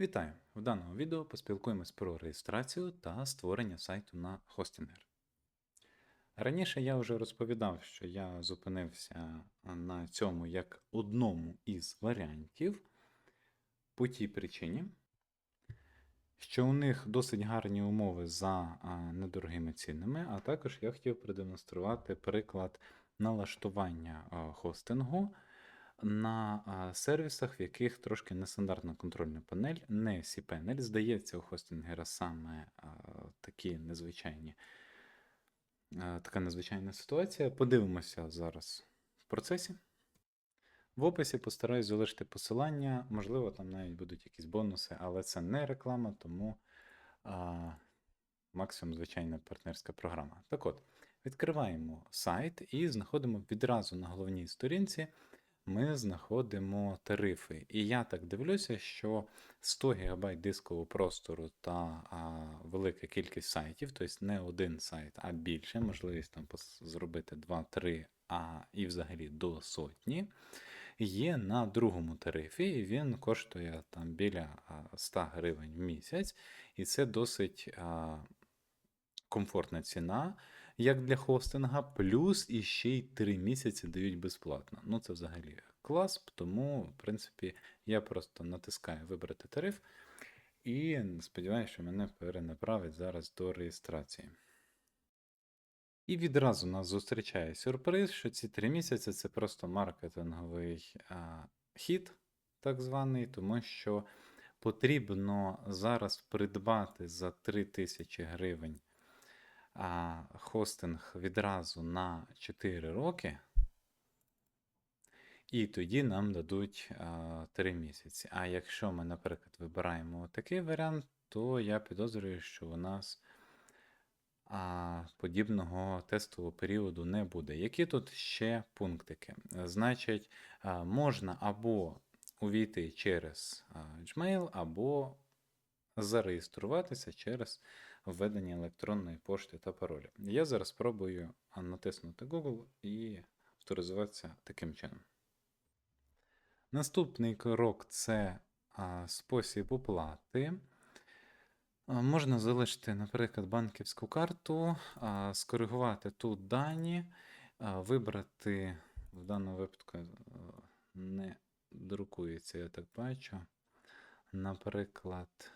Вітаю! В даному відео поспілкуємось про реєстрацію та створення сайту на Hostinger. Раніше я вже розповідав, що я зупинився на цьому як одному із варіантів по тій причині, що у них досить гарні умови за недорогими цінами, а також я хотів продемонструвати приклад налаштування хостингу на сервісах, в яких трошки нестандартна контрольна панель, не cPanel. Здається, у хостингера саме такі незвичайні, така незвичайна ситуація. Подивимося зараз в процесі. В описі постараюсь залишити посилання, можливо, там навіть будуть якісь бонуси, але це не реклама, тому а, максимум звичайна партнерська програма. Так от, відкриваємо сайт і знаходимо відразу на головній сторінці. Ми знаходимо тарифи. І я так дивлюся, що 100 ГБ дискового простору та а, велика кількість сайтів, тобто не один сайт, а більше, можливість там зробити 2-3, а і взагалі до сотні є на другому тарифі, і він коштує там біля а, 100 гривень в місяць, і це досить а, комфортна ціна, як для хостинга, плюс і ще й 3 місяці дають безплатно. Ну це взагалі клас, тому, в принципі, я просто натискаю вибрати тариф і сподіваюся, що мене перенаправить зараз до реєстрації. І відразу нас зустрічає сюрприз, що ці три місяці це просто маркетинговий а, хід, так званий, тому що потрібно зараз придбати за 3000 гривень а, хостинг відразу на 4 роки. І тоді нам дадуть а, 3 місяці. А якщо ми, наприклад, вибираємо такий варіант, то я підозрюю, що у нас а, подібного тестового періоду не буде. Які тут ще пунктики? Е, Значить, а, можна або увійти через а, Gmail, або зареєструватися через введення електронної пошти та паролю. Я зараз спробую натиснути Google і авторизуватися таким чином. Наступний крок це спосіб оплати. Можна залишити, наприклад, банківську карту, скоригувати тут дані, вибрати, в даному випадку е, не друкується, я так бачу. Наприклад,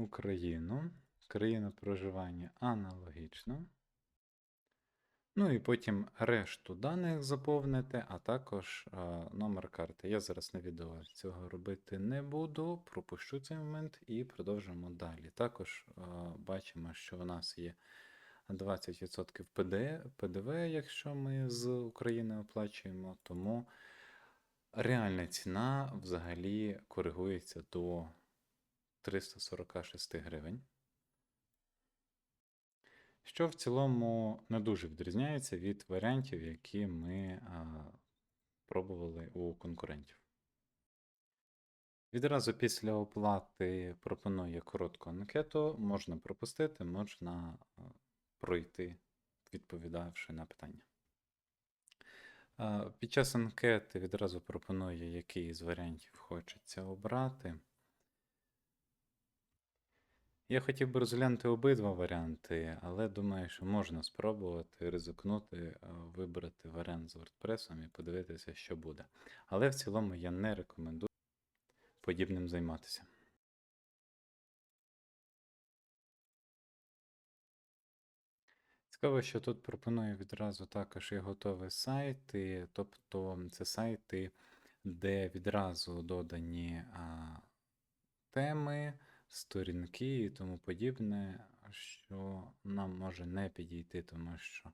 Україну, країна проживання аналогічно. Ну і потім решту даних заповнити, а також а, номер карти. Я зараз на відео цього робити не буду, пропущу цей момент і продовжимо далі. Також а, бачимо, що у нас є 20% ПД, ПДВ, якщо ми з України оплачуємо, тому реальна ціна взагалі коригується до 346 гривень. Що в цілому не дуже відрізняється від варіантів, які ми а, пробували у конкурентів. Відразу після оплати пропонує коротку анкету, можна пропустити, можна пройти, відповідавши на питання. Під час анкети відразу пропонує, який з варіантів хочеться обрати. Я хотів би розглянути обидва варіанти, але думаю, що можна спробувати ризикнути, е, вибрати варіант з WordPress і подивитися, що буде. Але в цілому я не рекомендую подібним займатися. Цікаво, що тут пропоную відразу також і готові сайти, тобто це сайти, де відразу додані а, теми сторінки і тому подібне, що нам може не підійти, тому що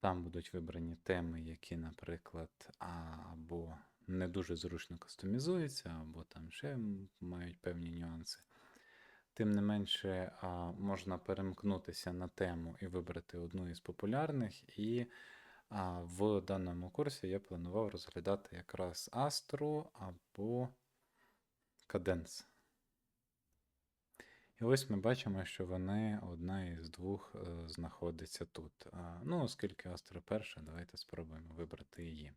там будуть вибрані теми, які, наприклад, або не дуже зручно кастомізуються, або там ще мають певні нюанси. Тим не менше, можна перемкнутися на тему і вибрати одну із популярних, і в даному курсі я планував розглядати якраз Astro або Cadence. І ось ми бачимо, що вони одна із двох е, знаходиться тут. Ну, оскільки Астра перша, давайте спробуємо вибрати її.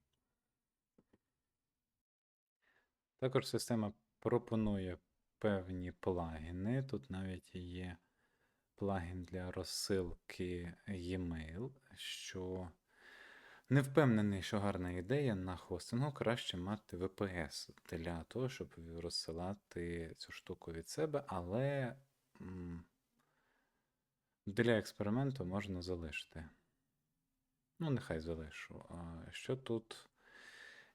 Також система пропонує певні плагіни. Тут навіть є плагін для розсилки e-mail, що не впевнений, що гарна ідея на хостингу краще мати VPS для того, щоб розсилати цю штуку від себе, але для експерименту можна залишити. Ну, нехай залишу. А що тут?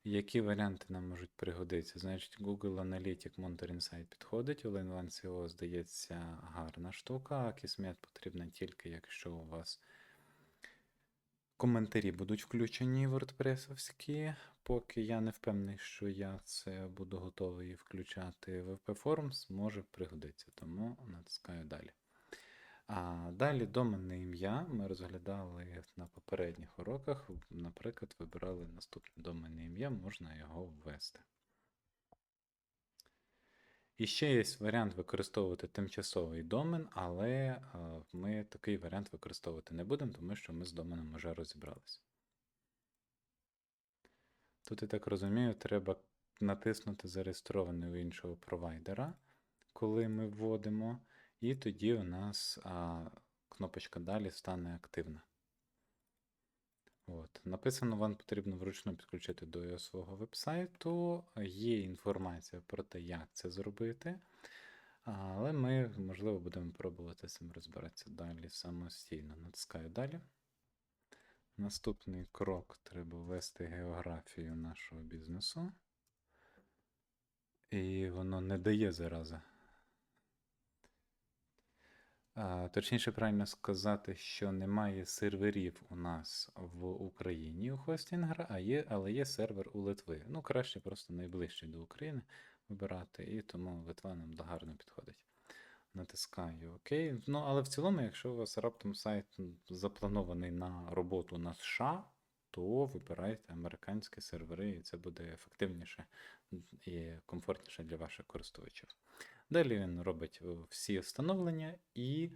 Які варіанти нам можуть пригодитися? Значить, Google Analytics Monitor Insight підходить, у Line SEO, здається, гарна штука, а кисмет потрібна тільки, якщо у вас коментарі будуть включені WordPress-овські. Поки я не впевнений, що я це буду готовий включати. WP Forms може пригодитися, тому натискаю далі. А далі доменне ім'я ми розглядали на попередніх уроках. Наприклад, вибирали наступне доменне ім'я, можна його ввести. І ще є варіант використовувати тимчасовий домен, але е, ми такий варіант використовувати не будемо, тому що ми з доменом вже розібралися. Тут, я так розумію, треба натиснути зареєстрований у іншого провайдера, коли ми вводимо. І тоді у нас а, кнопочка Далі стане активна. От. Написано, вам потрібно вручну підключити до свого вебсайту. Є інформація про те, як це зробити. Але ми, можливо, будемо пробувати цим розбиратися далі самостійно. Натискаю далі. Наступний крок треба ввести географію нашого бізнесу. І воно не дає зараза. Точніше, правильно сказати, що немає серверів у нас в Україні у хостінгера, а є, але є сервер у Литви. Ну, краще просто найближчий до України вибирати, і тому Литва нам гарно підходить. Натискаю ОК. Ну, але в цілому, якщо у вас раптом сайт запланований на роботу на США, то вибирайте американські сервери, і це буде ефективніше і комфортніше для ваших користувачів. Далі він робить е, всі встановлення, і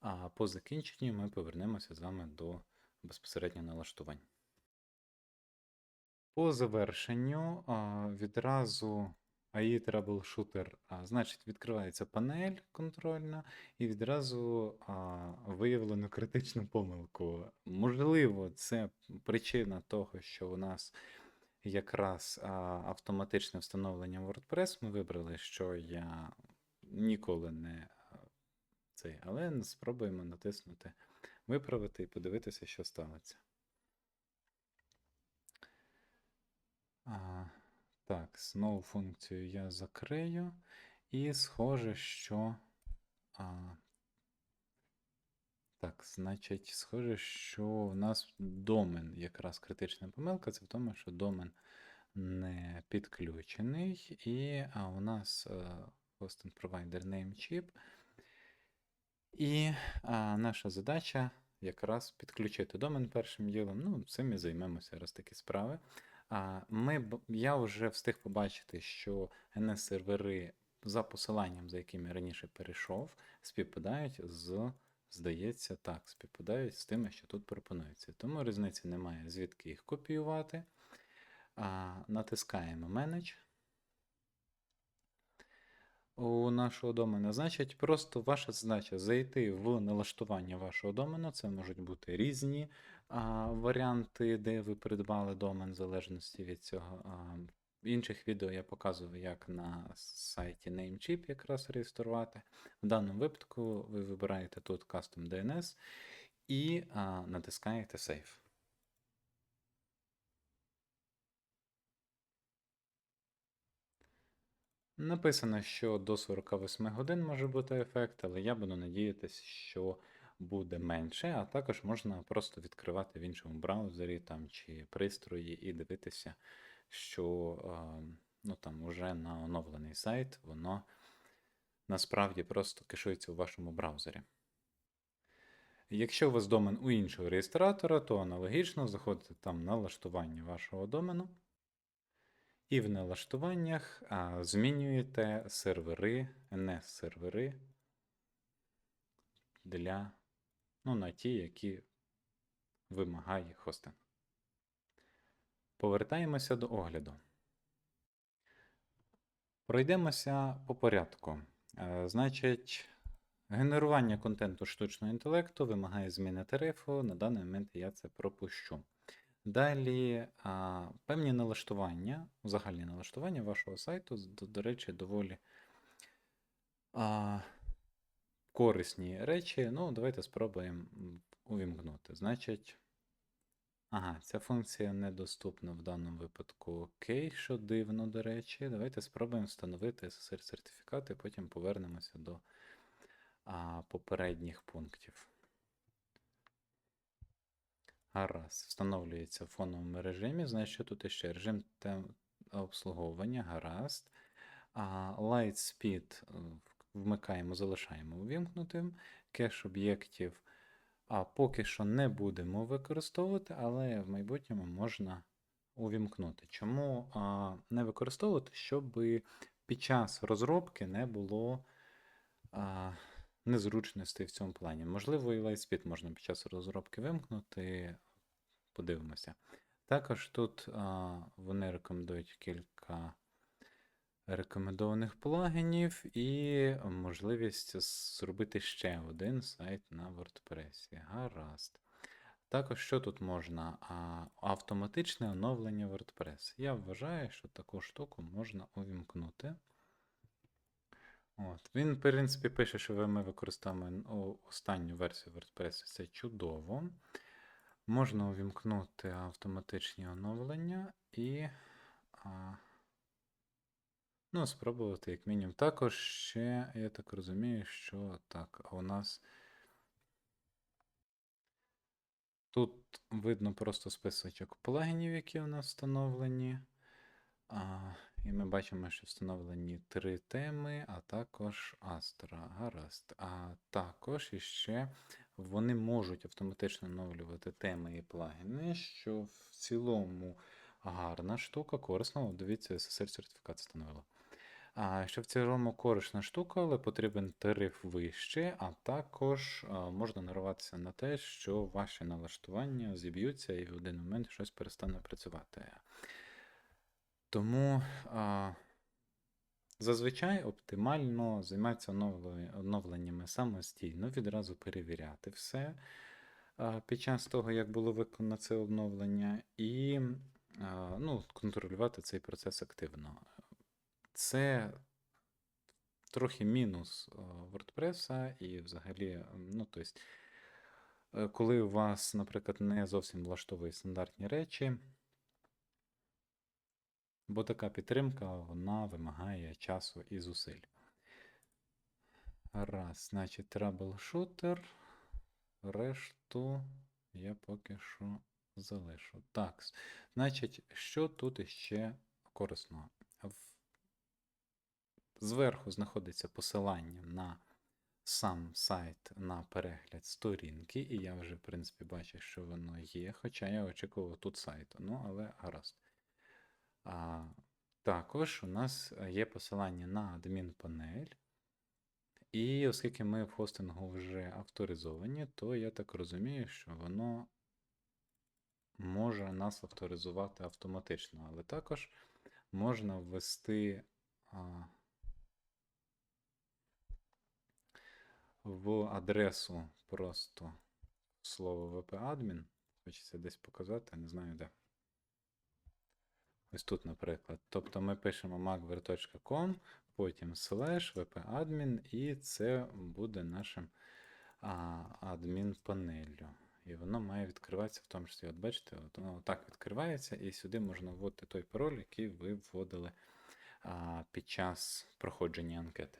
а, по закінченню ми повернемося з вами до безпосередньо налаштувань. По завершенню а, відразу AI Troubleshooter, а, значить, відкривається панель контрольна, і відразу а, виявлено критичну помилку. Можливо, це причина того, що у нас якраз а, автоматичне встановлення WordPress. Ми вибрали, що я ніколи не цей, але спробуємо натиснути Виправити і подивитися, що станеться. А, Так, знову функцію я закрию. І схоже, що. А, Так, значить, схоже, що у нас домен якраз критична помилка. Це в тому, що домен не підключений, і а у нас hosting provider Namecheap. І а, наша задача якраз підключити домен першим ділом. Ну, цим і займемося раз такі справи. А, ми, Я вже встиг побачити, що NS-сервери за посиланням, за яким я раніше перейшов, співпадають з, здається, так, співпадають з тими, що тут пропонується. Тому різниці немає, звідки їх копіювати. А, Натискаємо Manage у нашого домена. Значить, просто ваша задача зайти в налаштування вашого домену. Це можуть бути різні а, варіанти, де ви придбали домен, в залежності від цього. А, інших відео я показував, як на сайті Namecheap якраз реєструвати. В даному випадку ви вибираєте тут Custom DNS і а, натискаєте Save. Написано, що до 48 годин може бути ефект, але я буду надіятися, що буде менше, а також можна просто відкривати в іншому браузері там, чи пристрої і дивитися, що ну, там уже на оновлений сайт воно насправді просто кешується у вашому браузері. Якщо у вас домен у іншого реєстратора, то аналогічно заходите там на налаштування вашого домену. І в налаштуваннях а, змінюєте сервери, NS-сервери для ну, на ті, які вимагає хостинг. Повертаємося до огляду. Пройдемося по порядку. Е, Значить, генерування контенту штучного інтелекту вимагає зміни тарифу. На даний момент я це пропущу. Далі певні налаштування, загальні налаштування вашого сайту, до, до речі, доволі а, корисні речі. Ну, давайте спробуємо увімкнути. Значить, ага, ця функція недоступна в даному випадку. Окей, що дивно, до речі. Давайте спробуємо встановити SSL сертифікат і потім повернемося до а, попередніх пунктів. Гаразд, встановлюється в фоновому режимі. Значить, що тут іще? Режим обслуговування, гаразд. А, Light Speed е, вмикаємо, залишаємо увімкнутим. Кеш об'єктів а, поки що не будемо використовувати, але в майбутньому можна увімкнути. Чому не використовувати? Щоб під час розробки не було незручностей в цьому плані. Можливо, і Lightspeed можна під час розробки вимкнути. Подивимося. Також тут а, вони рекомендують кілька рекомендованих плагінів і можливість зробити ще один сайт на WordPress. Гаразд. Також що тут можна? А, Автоматичне оновлення WordPress. Я вважаю, що таку штуку можна увімкнути. От. Він, в принципі, пише, що ми використовуємо останню версію WordPress. Це чудово. Можна увімкнути автоматичні оновлення і. А, ну, спробувати, як мінімум. Також ще, я так розумію, що так, у нас. Тут видно просто списочок плагінів, які у нас встановлені. А, і ми бачимо, що встановлені три теми, а також Astra. Гаразд. А також іще вони можуть автоматично оновлювати теми і плагіни, що в цілому гарна штука, корисна. О, Дивіться, SSL сертифікат встановила. А, що в цілому корисна штука, але потрібен тариф вище, а також можна нарватися на те, що ваші налаштування зіб'ються і в один момент щось перестане працювати. Тому а, зазвичай оптимально займатися оновле- оновленнями самостійно, відразу перевіряти все під час того, як було виконано це оновлення, і ну, контролювати цей процес активно. Це трохи мінус WordPress і взагалі, ну, тобто, е, коли у вас, наприклад, не зовсім влаштовує стандартні речі, бо така підтримка вона вимагає часу і зусиль. Раз, значить, troubleshooter. Решту я поки що залишу. Так, значить, що тут іще корисного? Зверху знаходиться посилання на сам сайт на перегляд сторінки, і я вже, в принципі, бачу, що воно є, хоча я очікував тут сайту. Ну, але гаразд. А, також у нас є посилання на адмінпанель. І оскільки ми в хостингу вже авторизовані, то я так розумію, що воно може нас авторизувати автоматично, але також можна ввести а, в адресу просто слово wp-admin. Хочеться десь показати, не знаю де. Ось тут, наприклад. Тобто ми пишемо macver.com, потім slash wp-admin, і це буде нашим а, адмін-панеллю. І воно має відкриватися в тому числі. От бачите, от воно так відкривається, і сюди можна вводити той пароль, який ви вводили а, під час проходження анкети.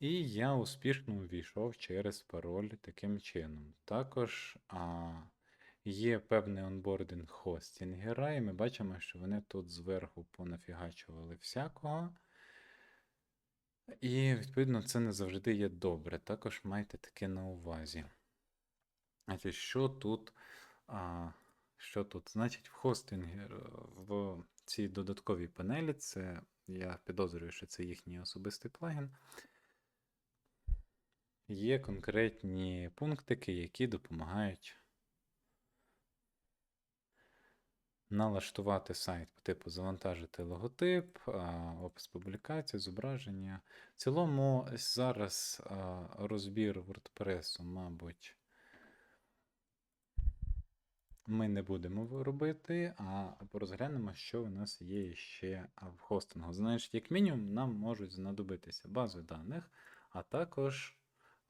І я успішно увійшов через пароль таким чином. Також а, є певний онбординг хостінгера, і ми бачимо, що вони тут зверху понафігачували всякого. І, відповідно, це не завжди є добре. Також майте таке на увазі. Значить, що тут? А, що тут? Значить, в хостингер в цій додатковій панелі, це я підозрюю, що це їхній особистий плагін. Є конкретні пунктики, які допомагають налаштувати сайт типу завантажити логотип, опис публікації, зображення. В цілому зараз розбір WordPress, мабуть, ми не будемо робити, а розглянемо, що у нас є ще в хостингу. Значить, як мінімум, нам можуть знадобитися бази даних, а також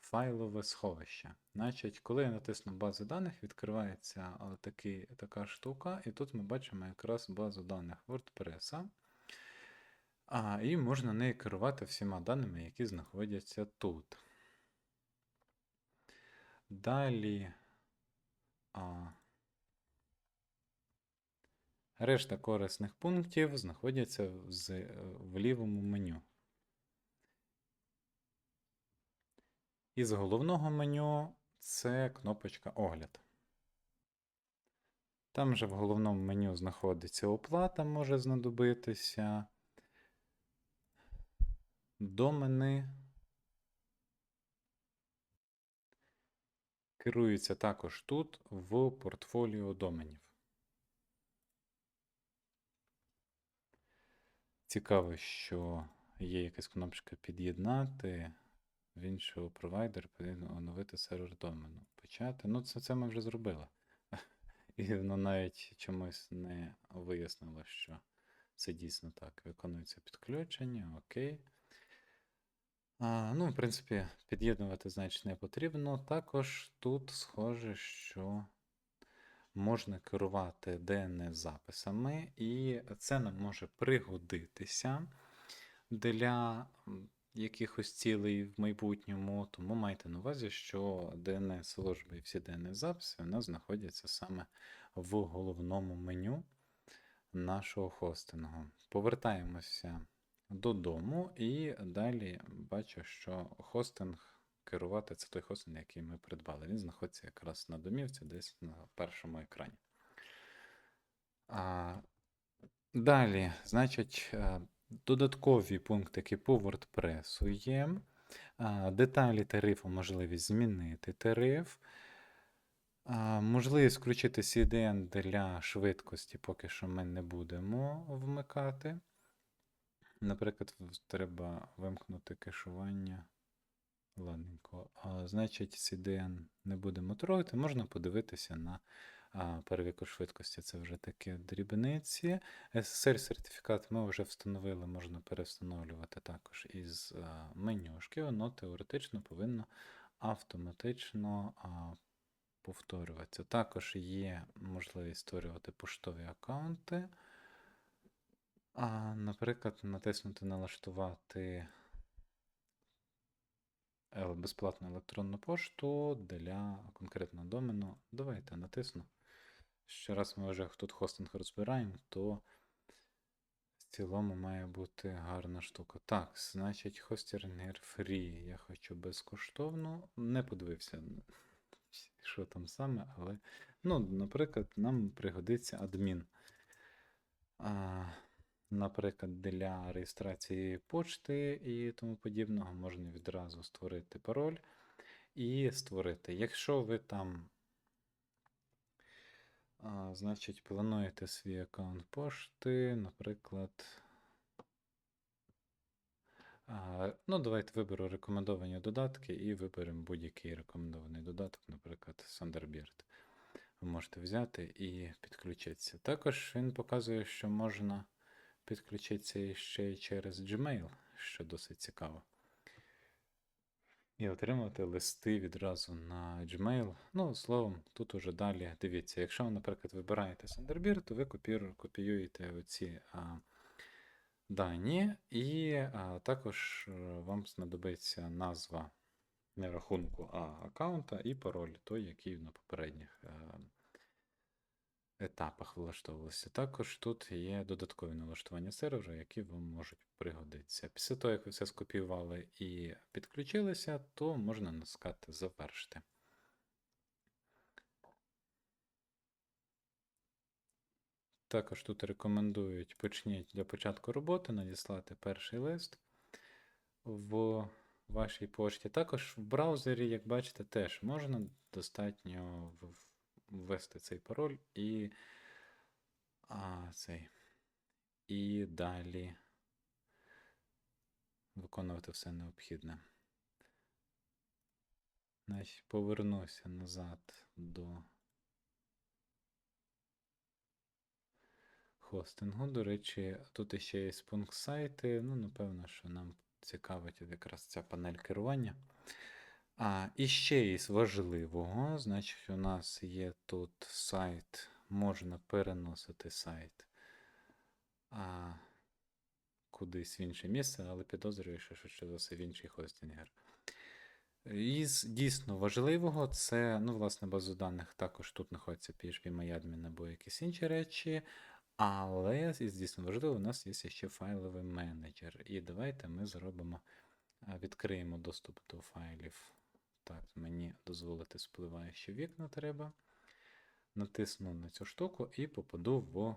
файлове сховище. Значить, коли я натисну бази даних, відкривається такий, така штука, і тут ми бачимо якраз базу даних WordPress. А, і можна нею керувати всіма даними, які знаходяться тут. Далі. А, решта корисних пунктів знаходяться в, е, в лівому меню. Із головного меню це кнопочка Огляд. Там же в головному меню знаходиться оплата, може знадобитися. Домени. Керується також тут в портфоліо доменів. Цікаво, що є якась кнопочка під'єднати в іншого провайдера, потрібно оновити сервер домену. Почати. Ну, це, це ми вже зробили. І воно навіть чомусь не вияснило, що це дійсно так. Виконується підключення, окей. А, ну, в принципі, під'єднувати, значить, не потрібно. Також тут схоже, що можна керувати DNS-записами, і це нам може пригодитися для якихось цілей в майбутньому. Тому майте на увазі, що DNS-служби і всі DNS-записи у знаходяться саме в головному меню нашого хостингу. Повертаємося додому, і далі бачу, що хостинг керувати це той хостинг, який ми придбали. Він знаходиться якраз на домівці, десь на першому екрані. А, далі, значить, е, додаткові пунктики по WordPress є. Деталі тарифу, можливість змінити тариф. Можливість включити CDN для швидкості, поки що ми не будемо вмикати. Наприклад, треба вимкнути кешування. Ладненько. Значить, CDN не будемо трогати. Можна подивитися на а, перевірку швидкості. Це вже такі дрібниці. SSL сертифікат ми вже встановили, можна перевстановлювати також із а, менюшки. Воно теоретично повинно автоматично а, повторюватися. Також є можливість створювати поштові аккаунти. А, наприклад, натиснути налаштувати е, безплатну електронну пошту для конкретного домену. Давайте натисну. Ще раз ми вже тут хостинг розбираємо, то в цілому має бути гарна штука. Так, значить, хостінгер free я хочу безкоштовно. Не подивився, що там саме, але, ну, наприклад, нам пригодиться адмін. А, наприклад, для реєстрації почти і тому подібного можна відразу створити пароль і створити. Якщо ви там, а, значить, плануєте свій аккаунт пошти, наприклад. А, ну, давайте виберу рекомендовані додатки і виберемо будь-який рекомендований додаток, наприклад, Thunderbird. Ви можете взяти і підключитися. Також він показує, що можна підключитися ще й через Gmail, що досить цікаво. І отримати листи відразу на Gmail. Ну, словом, тут уже далі дивіться. Якщо ви, наприклад, вибираєте Thunderbird, то ви копір, копіюєте оці а, дані, і а, також е, вам знадобиться назва не рахунку, а аккаунта і пароль, той, який на попередніх е, етапах влаштовувався. Також тут є додаткові налаштування сервера, які вам можуть пригодитися. Після того, як ви все скопіювали і підключилися, то можна натискати Завершити. Також тут рекомендують почніть для початку роботи надіслати перший лист в вашій пошті. Також в браузері, як бачите, теж можна достатньо в- ввести цей пароль і А, цей. І далі виконувати все необхідне. Значить, повернуся назад до хостингу. До речі, тут іще є пункт сайти. Ну, напевно, що нам цікавить якраз ця панель керування. А, і ще із важливого, значить, у нас є тут сайт, можна переносити сайт а, кудись в інше місце, але підозрюю, що швидше за все в інший хостингер. Із дійсно важливого, це, ну, власне, базу даних також тут знаходиться PHP MyAdmin або якісь інші речі. Але із дійсно важливого, у нас є ще файловий менеджер. І давайте ми зробимо, відкриємо доступ до файлів. Так, мені дозволити спливаючі вікна треба. Натисну на цю штуку і попаду в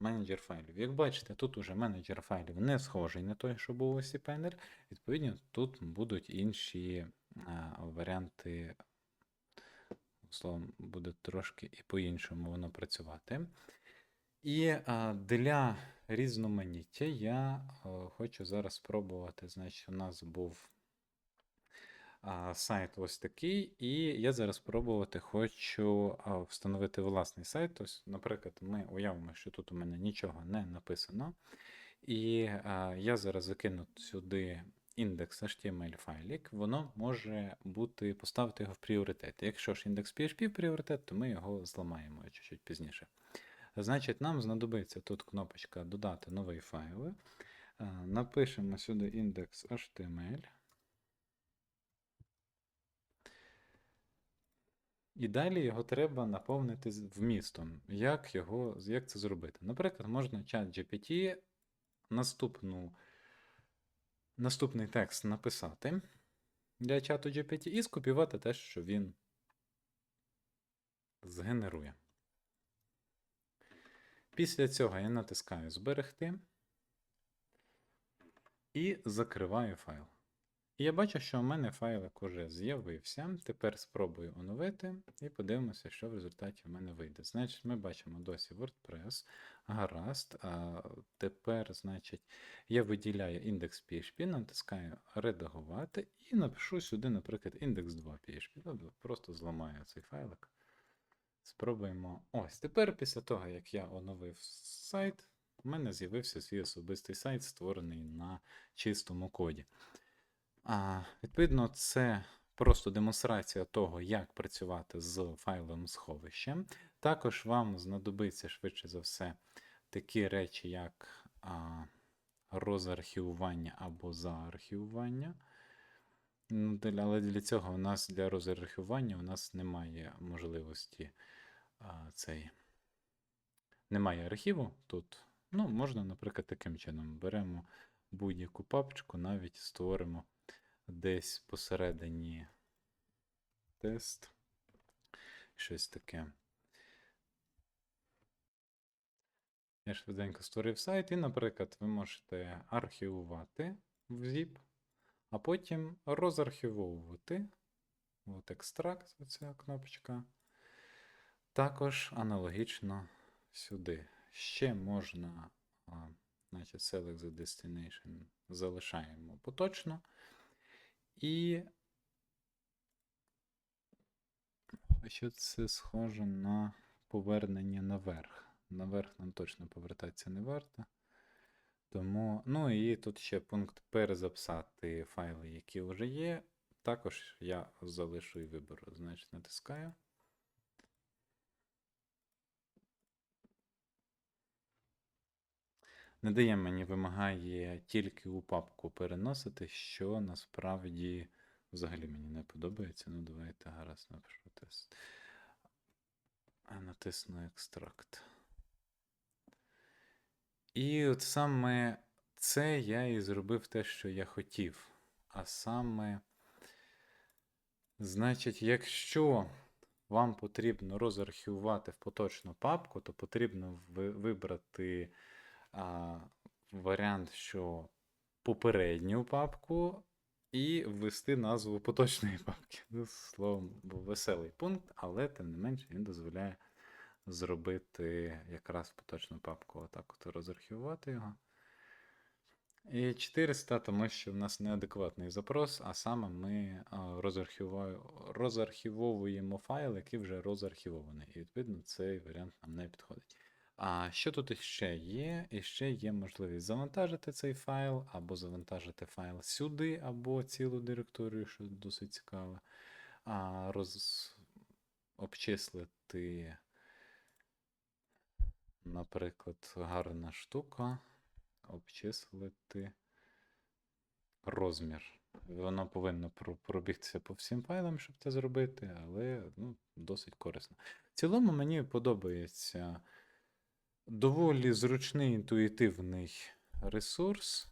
менеджер файлів. Як бачите, тут уже менеджер файлів не схожий на той, що був у cPanel. Відповідно, тут будуть інші а, варіанти, словом, буде трошки і по-іншому воно працювати. І а, для різноманіття я а, хочу зараз спробувати. Значить, у нас був сайт ось такий, і я зараз спробувати хочу встановити власний сайт. Ось, наприклад, ми уявимо, що тут у мене нічого не написано. І а, я зараз закину сюди індекс HTML файлік, воно може бути поставити його в пріоритет. Якщо ж індекс PHP в пріоритет, то ми його зламаємо чуть-чуть пізніше. Значить, нам знадобиться тут кнопочка Додати новий файл. Е, Напишемо сюди індекс HTML. І далі його треба наповнити вмістом. Як, його, як це зробити? Наприклад, можна чат GPT наступну, наступний текст написати для чату GPT і скопіювати те, що він згенерує. Після цього я натискаю Зберегти і закриваю файл. І я бачу, що у мене файлик уже з'явився. Тепер спробую оновити і подивимося, що в результаті в мене вийде. Значить, ми бачимо досі WordPress. Гаразд. А тепер, значить, я виділяю індекс PHP, натискаю редагувати і напишу сюди, наприклад, індекс 2 PHP. Тобто Просто зламаю цей файлик. Спробуємо. Ось тепер, після того, як я оновив сайт, у мене з'явився свій особистий сайт, створений на чистому коді. А, Відповідно, це просто демонстрація того, як працювати з файловим сховищем. Також вам знадобиться швидше за все такі речі, як а, розархівування або заархівування. Ну, Але для цього у нас для розархівування у нас немає можливості а, цей. Немає архіву тут. Ну, можна, наприклад, таким чином. Беремо будь-яку папочку, навіть створимо десь посередині тест. Щось таке. Я швиденько створив сайт, і, наприклад, ви можете архівувати в zip, а потім розархівовувати. От екстракт, оця кнопочка. Також аналогічно сюди. Ще можна, значить, Select the Destination залишаємо поточно. І що це схоже на повернення наверх. Наверх нам точно повертатися не варто. Тому, ну і тут ще пункт перезаписати файли, які вже є. Також я залишу і виберу. Значить, натискаю. Не дає мені, вимагає тільки у папку переносити, що насправді взагалі мені не подобається. Ну, давайте гаразд напишу тест. А натисну екстракт. І от саме це я і зробив те, що я хотів. А саме, значить, якщо вам потрібно розархівувати в поточну папку, то потрібно вибрати а, варіант, що попередню папку, і ввести назву поточної папки. Ну, словом, був веселий пункт, але тим не менше він дозволяє зробити якраз поточну папку, отак от розархівувати його. І 400, тому що в нас неадекватний запрос, а саме ми розархівовуємо файл, який вже розархівований. І відповідно цей варіант нам не підходить. А що тут іще є? І ще є можливість завантажити цей файл, або завантажити файл сюди, або цілу директорію, що досить цікаво. А роз... обчислити, наприклад, гарна штука. Обчислити розмір. Воно повинно пробігтися по всім файлам, щоб це зробити, але ну, досить корисно. В цілому мені подобається доволі зручний інтуїтивний ресурс.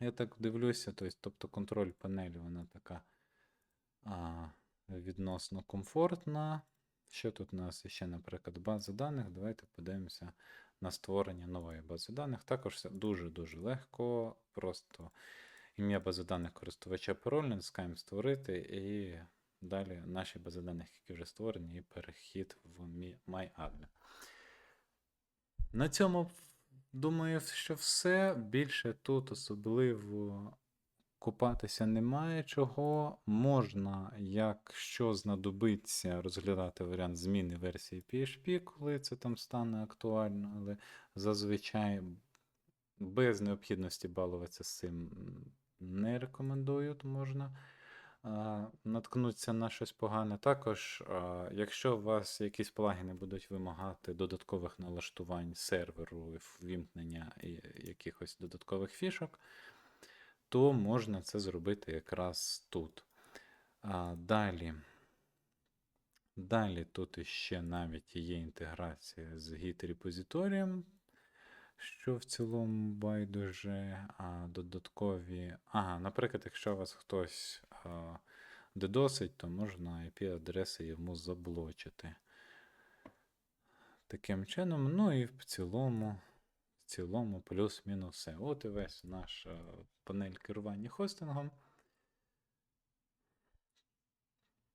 Я так дивлюся, тобто контроль панелі, вона така а, відносно комфортна. Що тут у нас ще, наприклад, база даних? Давайте подивимося на створення нової бази даних. Також все дуже-дуже легко. Просто ім'я бази даних користувача пароль, натискаємо створити, і далі наші бази даних, які вже створені, і перехід в MyAdmin. На цьому, думаю, що все. Більше тут особливо купатися немає чого. Можна, якщо знадобиться, розглядати варіант зміни версії PHP, коли це там стане актуально, але зазвичай без необхідності балуватися з цим не рекомендую, то можна а, наткнутися на щось погане. Також, якщо у вас якісь плагіни будуть вимагати додаткових налаштувань серверу, ввімкнення якихось додаткових фішок, то можна це зробити якраз тут. Далі. Далі тут іще навіть є інтеграція з Git-репозиторієм, що в цілому байдуже, а додаткові. Ага, наприклад, якщо у вас хтось дедосить, то можна IP-адреси йому заблочити. Таким чином, ну і в цілому, в цілому, плюс-мінус все. От і весь наш панель керування хостингом.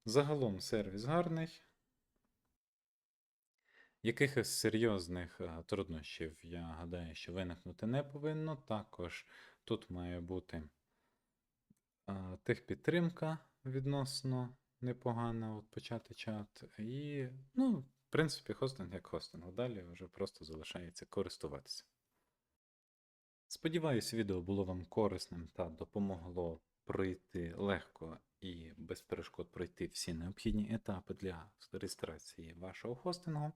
Загалом сервіс гарний. Якихось серйозних труднощів, я гадаю, що виникнути не повинно. Також тут має бути техпідтримка відносно непогана, от почати чат. І, ну, в принципі, хостинг як хостинг. Далі вже просто залишається користуватися. Сподіваюсь, відео було вам корисним та допомогло пройти легко і без перешкод пройти всі необхідні етапи для реєстрації вашого хостингу.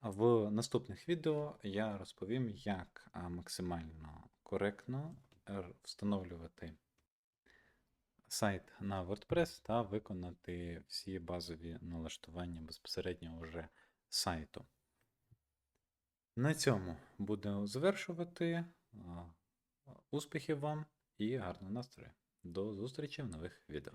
В наступних відео я розповім, як максимально коректно встановлювати сайт на WordPress та виконати всі базові налаштування безпосередньо вже сайту. На цьому буду завершувати. Успіхів вам і гарного настрою. До зустрічі в нових відео.